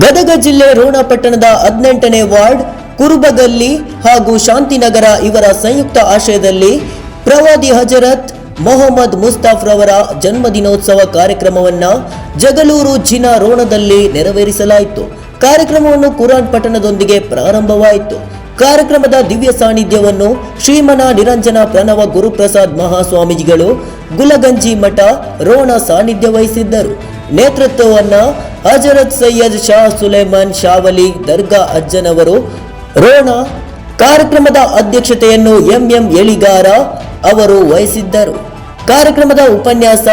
ಗದಗ ಜಿಲ್ಲೆ ರೋಣ ಪಟ್ಟಣದ ಹದಿನೆಂಟನೇ ವಾರ್ಡ್, ಕುರುಬಗಲ್ಲಿ ಹಾಗೂ ಶಾಂತಿನಗರ ಇವರ ಸಂಯುಕ್ತ ಆಶ್ರಯದಲ್ಲಿ ಪ್ರವಾದಿ ಹಜರತ್ ಮೊಹಮ್ಮದ್ ಮುಸ್ತಾಫ್ ರವರ ಜನ್ಮದಿನೋತ್ಸವ ಕಾರ್ಯಕ್ರಮವನ್ನ ಜಗಳೂರು ಜಿನ ರೋಣದಲ್ಲಿ ನೆರವೇರಿಸಲಾಯಿತು. ಕಾರ್ಯಕ್ರಮವನ್ನು ಕುರಾನ್ ಪಟ್ಟಣದೊಂದಿಗೆ ಪ್ರಾರಂಭವಾಯಿತು. ಕಾರ್ಯಕ್ರಮದ ದಿವ್ಯ ಸಾನ್ನಿಧ್ಯವನ್ನು ಶ್ರೀಮನ ನಿರಂಜನ ಪ್ರಣವ ಗುರುಪ್ರಸಾದ್ ಮಹಾಸ್ವಾಮೀಜಿಗಳು ಗುಲಗಂಜಿ ಮಠ ರೋಣ ಸಾನ್ನಿಧ್ಯ ವಹಿಸಿದ್ದರು ನೇತೃತ್ವವನ್ನ ಹಜರತ್ ಸೈಯದ್ ಶಾ ಸುಲೇಮಾನ್ ಶಾವಲಿ ದರ್ಗಾ ಅಜ್ಜನವರು ರೋಣ ಕಾರ್ಯಕ್ರಮದ ಅಧ್ಯಕ್ಷತೆಯನ್ನು ಎಂಎಂ ಎಳಿಗಾರ ಅವರು ವಹಿಸಿದ್ದರು. ಕಾರ್ಯಕ್ರಮದ ಉಪನ್ಯಾಸ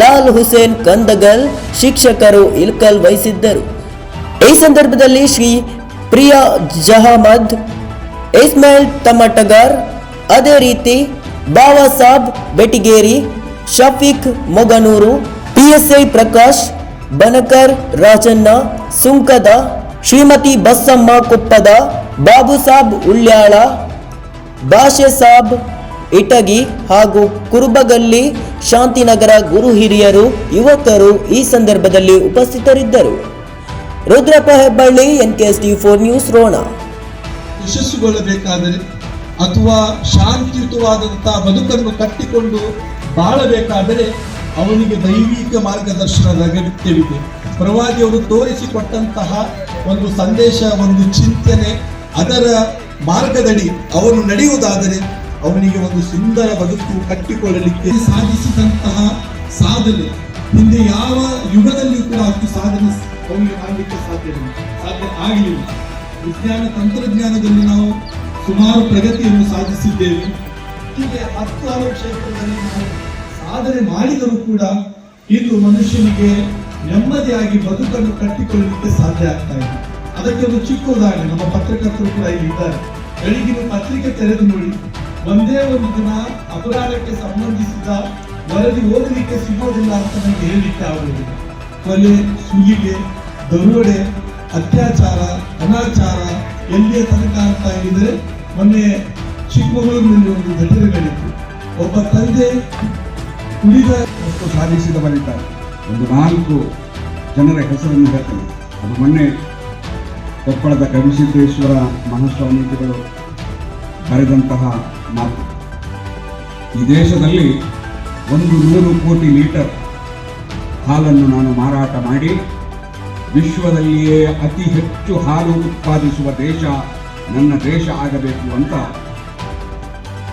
ಲಾಲ್ ಹುಸೇನ್ ಕಂದಗಲ್ ಶಿಕ್ಷಕರು ಇಲ್ಕಲ್ ವಹಿಸಿದ್ದರು. ಈ ಸಂದರ್ಭದಲ್ಲಿ ಶ್ರೀ ಪ್ರಿಯಾ ಜಹಮದ್, ಇಸ್ಮಾಯಿಲ್ ತಮಟಗಾರ್ ಅದೇ ರೀತಿ ಬಾಬಾ ಸಾಬ್ ಬೆಟಿಗೇರಿ ಶಫೀಕ್ ಮೊಗನೂರು, ಪಿಎಸ್ಐ ಪ್ರಕಾಶ್ ಬನಕರ್, ರಾಜಣ್ಣ, ಸುಂಕದ, ಶ್ರೀಮತಿ ಬಸ್ಸಮ್ಮ ಕೊಪ್ಪದ, ಬಾಬು ಸಾಬ್ ಉಳ್ಯಾಳ ಭಾಷೆ ಸಾಬ್ ಇಟಗಿ ಹಾಗೂ ಕುರುಬಗಲ್ಲಿ ಶಾಂತಿನಗರ ಗುರು ಹಿರಿಯರು, ಯುವಕರು ಈ ಸಂದರ್ಭದಲ್ಲಿ ಉಪಸ್ಥಿತರಿದ್ದರು. Rudrappa Hebballi S T four news Ron. ಯಶಸ್ಸುಗೊಳ್ಳಬೇಕಾದರೆ ಅಥವಾ ಶಾಂತಿಯುತವಾದಂತಹ ಬದುಕನ್ನು ಕಟ್ಟಿಕೊಂಡು ಬಾಳಬೇಕಾದರೆ ಅವನಿಗೆ ದೈವಿಕ ಮಾರ್ಗದರ್ಶನದ ಅಗತ್ಯವಿದೆ. ಪ್ರವಾದಿಯವರು ತೋರಿಸಿಕೊಟ್ಟಂತಹ ಒಂದು ಸಂದೇಶ, ಒಂದು ಚಿಂತನೆ, ಅದರ ಮಾರ್ಗದಡಿ ಅವನು ನಡೆಯುವುದಾದರೆ ಅವನಿಗೆ ಒಂದು ಸುಂದರ ಬದುಕು ಕಟ್ಟಿಕೊಳ್ಳಲಿಕ್ಕೆ ಸಾಧಿಸಿದಂತಹ ಸಾಧನೆ. ಹಿಂದೆ ಯಾವ ಯುಗದಲ್ಲಿ ಕೂಡ ಅಷ್ಟು ಸಾಧನೆ ಅವನಿಗೆ ಮಾಡಲಿಕ್ಕೆ ಸಾಧ್ಯವಿಲ್ಲ ಸಾಧ್ಯ ಆಗಲಿಲ್ಲ. ವಿಜ್ಞಾನ, ತಂತ್ರಜ್ಞಾನದಲ್ಲಿ ನಾವು ಸುಮಾರು ಪ್ರಗತಿಯನ್ನು ಸಾಧಿಸಿದ್ದೇವೆ. ಹೀಗೆ ಹತ್ತಾರು ಕ್ಷೇತ್ರದಲ್ಲಿ ನಾವು ಸಾಧನೆ ಮಾಡಿದರೂ ಕೂಡ ಇಂದು ಮನುಷ್ಯನಿಗೆ ನೆಮ್ಮದಿಯಾಗಿ ಬದುಕನ್ನು ಕಟ್ಟಿಕೊಳ್ಳಲಿಕ್ಕೆ ಸಾಧ್ಯ ಆಗ್ತಾ ಇದೆ ಅದಕ್ಕೆ ಒಂದು ಚಿಕ್ಕ ಉದಾಹರಣೆ, ನಮ್ಮ ಪತ್ರಕರ್ತರು ಕೂಡ ಇಲ್ಲಿ ಇದ್ದಾರೆ. ಬೆಳಗಿನ ಪತ್ರಿಕೆ ತೆರೆದು ನೋಡಿ, ಒಂದೇ ಒಂದು ದಿನ ಅಪರಾಧಕ್ಕೆ ಸಂಬಂಧಿಸಿದ ವರದಿ ಓದಲಿಕ್ಕೆ ಸಿಗೋದಿಲ್ಲ ಅಂತ ನನಗೆ ಹೇಳಲಿಕ್ಕೆ ಆಗುವುದಿಲ್ಲ. ಕೊಲೆ, ಸುಲಿಗೆ, ದರೋಡೆ, ಅತ್ಯಾಚಾರ, ಅನಾಚಾರ ಎಲ್ಲಿಯ ತನಕ ಅಂತ ಹೇಳಿದರೆ ಮೊನ್ನೆ ಚಿಕ್ಕಮಗಳೂರಿನಲ್ಲಿ ಒಂದು ಘಟನೆ ನಡೆಯಿತು ಒಬ್ಬ ತಂದೆ ವಸ್ತು ಸಾಧಿಸಿದವರಿದ್ದಾರೆ ಒಂದು ನಾಲ್ಕು ಜನರ ಹೆಸರನ್ನು ಹೇಳ್ತೇನೆ. ಅದು ಮೊನ್ನೆ ಕೊಪ್ಪಳದ ಕವಿಸಿದ್ದೇಶ್ವರ ಮಹಾಸ್ವಾಮೀಜಿಗಳು ಬರೆದಂತಹ ಮಾತು. ಈ ದೇಶದಲ್ಲಿ ಒಂದು ನೂರು ಕೋಟಿ ಲೀಟರ್ ಹಾಲನ್ನು ನಾನು ಮಾರಾಟ ಮಾಡಿ ವಿಶ್ವದಲ್ಲಿಯೇ ಅತಿ ಹೆಚ್ಚು ಹಾಲು ಉತ್ಪಾದಿಸುವ ದೇಶ ನನ್ನ ದೇಶ ಆಗಬೇಕು ಅಂತ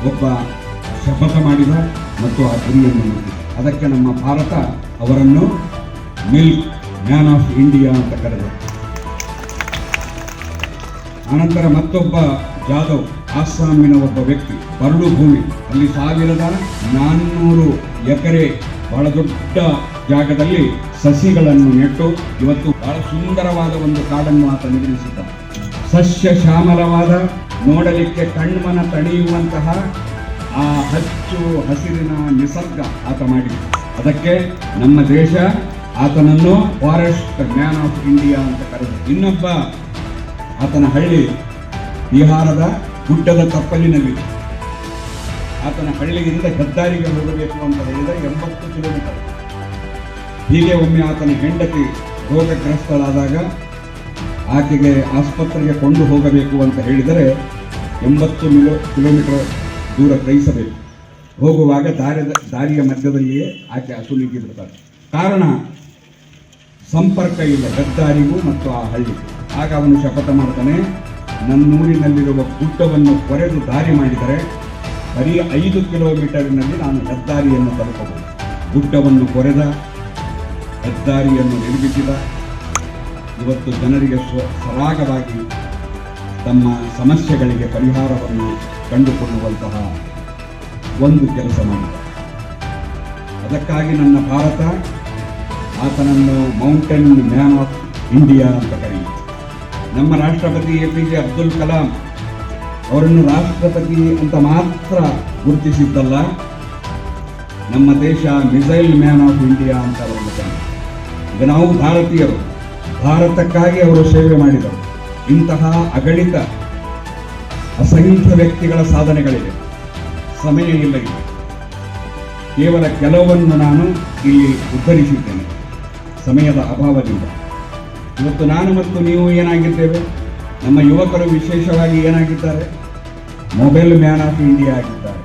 ಒಬ್ಬ ಶಪಥ ಮಾಡಿದ ಮತ್ತು ಆ ಗುರಿಯನ್ನು ಅದಕ್ಕೆ ನಮ್ಮ ಭಾರತ ಅವರನ್ನು ಮಿಲ್ಕ್, ಮ್ಯಾನ್ ಆಫ್ ಇಂಡಿಯಾ ಅಂತ ಕರೆದರು. ಆನಂತರ ಮತ್ತೊಬ್ಬ ಜಾಧವ್, ಆಸ್ಸಾಮಿನ ಒಬ್ಬ ವ್ಯಕ್ತಿ, ಬರಡು ಭೂಮಿ. ಅಲ್ಲಿ ಸಾವಿರದ ನಾನ್ನೂರು ಎಕರೆ ಬಹಳ ದೊಡ್ಡ ಜಾಗದಲ್ಲಿ ಸಸಿಗಳನ್ನು ನೆಟ್ಟು ಇವತ್ತು ಬಹಳ ಸುಂದರವಾದ ಒಂದು ಕಾಡನ್ನು ಆತ ನಿರ್ಮಿಸಿದ್ದ ಸಸ್ಯ ಶ್ಯಾಮಲವಾದ, ನೋಡಲಿಕ್ಕೆ ಕಣ್ಮನ ತಣಿಯುವಂತಹ ಆ ಹಚ್ಚು ಹಸಿರಿನ ನಿಸರ್ಗ ಆತ ಮಾಡಿದ. ಅದಕ್ಕೆ ನಮ್ಮ ದೇಶ ಆತನನ್ನು ಫಾರೆಸ್ಟ್ ಮ್ಯಾನ್ ಆಫ್ ಇಂಡಿಯಾ ಅಂತ ಕರೆದ ಇನ್ನೊಬ್ಬ ಆತನ ಹಳ್ಳಿ ಬಿಹಾರದ ಗುಡ್ಡದ ತಪ್ಪಲಿನಲ್ಲಿ ಆತನ ಹಳ್ಳಿಯಿಂದ ಹೆದ್ದಾರಿಗೆ ಹೋಗಬೇಕು ಅಂತ ಹೇಳಿದರೆ ಎಂಬತ್ತು ಕಿಲೋಮೀಟರ್. ಹೀಗೆ ಒಮ್ಮೆ ಆತನ ಹೆಂಡತಿ ರೋಗಗ್ರಸ್ತಳಾದಾಗ ಆಕೆಗೆ ಆಸ್ಪತ್ರೆಗೆ ಕೊಂಡು ಹೋಗಬೇಕು ಅಂತ ಹೇಳಿದರೆ ಎಂಬತ್ತು ಮಿಲೋ ಕಿಲೋಮೀಟರ್ ದೂರ ಗ್ರಹಿಸಬೇಕು. ಹೋಗುವಾಗ ದಾರಿದ, ದಾರಿಯ ಮಧ್ಯದಲ್ಲಿಯೇ ಆಕೆ ಹಸು ಬಿಡ್ತಾರೆ ಕಾರಣ, ಸಂಪರ್ಕ ಇಲ್ಲ ಹೆದ್ದಾರಿಗೂ ಮತ್ತು ಆ ಹಳ್ಳಿ. ಆಗ ಅವನು ಶಪಥ ಮಾಡ್ತಾನೆ, ನನ್ನೂರಿನಲ್ಲಿರುವ ಗುಡ್ಡವನ್ನು ಕೊರೆದು ದಾರಿ ಮಾಡಿದರೆ ಬರೀ ಐದು ಕಿಲೋಮೀಟರ್ನಲ್ಲಿ ನಾನು ಹೆದ್ದಾರಿಯನ್ನು ತಲುಪಬಹುದು. ಗುಡ್ಡವನ್ನು ಕೊರೆದ ಹೆದ್ದಾರಿಯನ್ನು ನಿರ್ಮಿಸಿದ. ಇವತ್ತು ಜನರಿಗೆ ಸ್ವ ಸರಾಗವಾಗಿ ತಮ್ಮ ಸಮಸ್ಯೆಗಳಿಗೆ ಪರಿಹಾರವನ್ನು ಕಂಡುಕೊಳ್ಳುವಂತಹ ಒಂದು ಕೆಲಸ ಮಾಡಿದ. ಅದಕ್ಕಾಗಿ ನನ್ನ ಭಾರತ, ಆತನನ್ನು ಮೌಂಟೇನ್ ಮ್ಯಾನ್ ಆಫ್ ಇಂಡಿಯಾ ಅಂತ ಕರೆಯಿತು ನಮ್ಮ ರಾಷ್ಟ್ರಪತಿ A P J Abdul Kalam ಅವರನ್ನು ರಾಷ್ಟ್ರಪತಿ ಅಂತ ಮಾತ್ರ ಗುರುತಿಸಿದ್ದಲ್ಲ, ನಮ್ಮ ದೇಶ ಮಿಸೈಲ್ ಮ್ಯಾನ್ ಆಫ್ ಇಂಡಿಯಾ ಅಂತ ಅವರನ್ನು ಈಗ ನಾವು ಭಾರತೀಯರು, ಭಾರತಕ್ಕಾಗಿ ಅವರು ಸೇವೆ ಮಾಡಿದರು ಇಂತಹ ಅಗಣಿತ ಅಸಂಖ್ಯ ವ್ಯಕ್ತಿಗಳ ಸಾಧನೆಗಳಿವೆ. ಸಮಯ ಇಲ್ಲ ಕೇವಲ ಕೆಲವನ್ನು ನಾನು ಇಲ್ಲಿ ಉದ್ಧರಿಸಿದ್ದೇನೆ. ಸಮಯದ ಅಭಾವದಿಂದ. ಇವತ್ತು ನಾನು ಮತ್ತು ನೀವು ಏನಾಗಿದ್ದೇವೆ? ನಮ್ಮ ಯುವಕರು ವಿಶೇಷವಾಗಿ ಏನಾಗಿದ್ದಾರೆ? ಮೊಬೈಲ್ ಮ್ಯಾನ್ ಆಫ್ ಇಂಡಿಯಾ ಆಗಿದ್ದಾರೆ.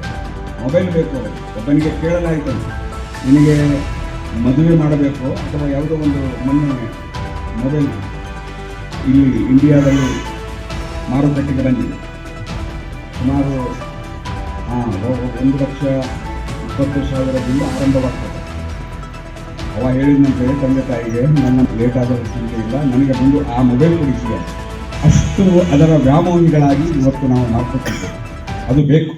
ಮೊಬೈಲ್ ಬೇಕು. ಒಬ್ಬನಿಗೆ ಕೇಳಲಾಯಿತು. ನಿನಗೆ ಮದುವೆ ಮಾಡಬೇಕು ಅಥವಾ ಯಾವುದೋ ಒಂದು ಮೊನ್ನೆ ಮೊಬೈಲ್ ಇಲ್ಲಿ ಇಂಡಿಯಾದಲ್ಲಿ ಮಾರುಕಟ್ಟೆಗೆ ಬಂದಿದೆ. ಸುಮಾರು ಒಂದು ಲಕ್ಷ ಇಪ್ಪತ್ತು ಸಾವಿರದಿಂದ ಆರಂಭವಾಗ್ತದೆ. ಅವ ಹೇಳಿದಂತೆ ತಂದೆ ತಾಯಿಗೆ, ನನ್ನ ಲೇಟ್ ಆದರೂ ಚಿಂತೆ ಇಲ್ಲ, ನನಗೆ ಬಂದು ಆ ಮೊಬೈಲ್ ಕೊಡಿಸಿದೆ. ಅಷ್ಟು ಅದರ ವ್ಯಾಮೋಹಿಗಳಾಗಿ ಇವತ್ತು ನಾವು ಮಾಡ್ಕೊತಿದ್ದೇವೆ ಅದು ಬೇಕು.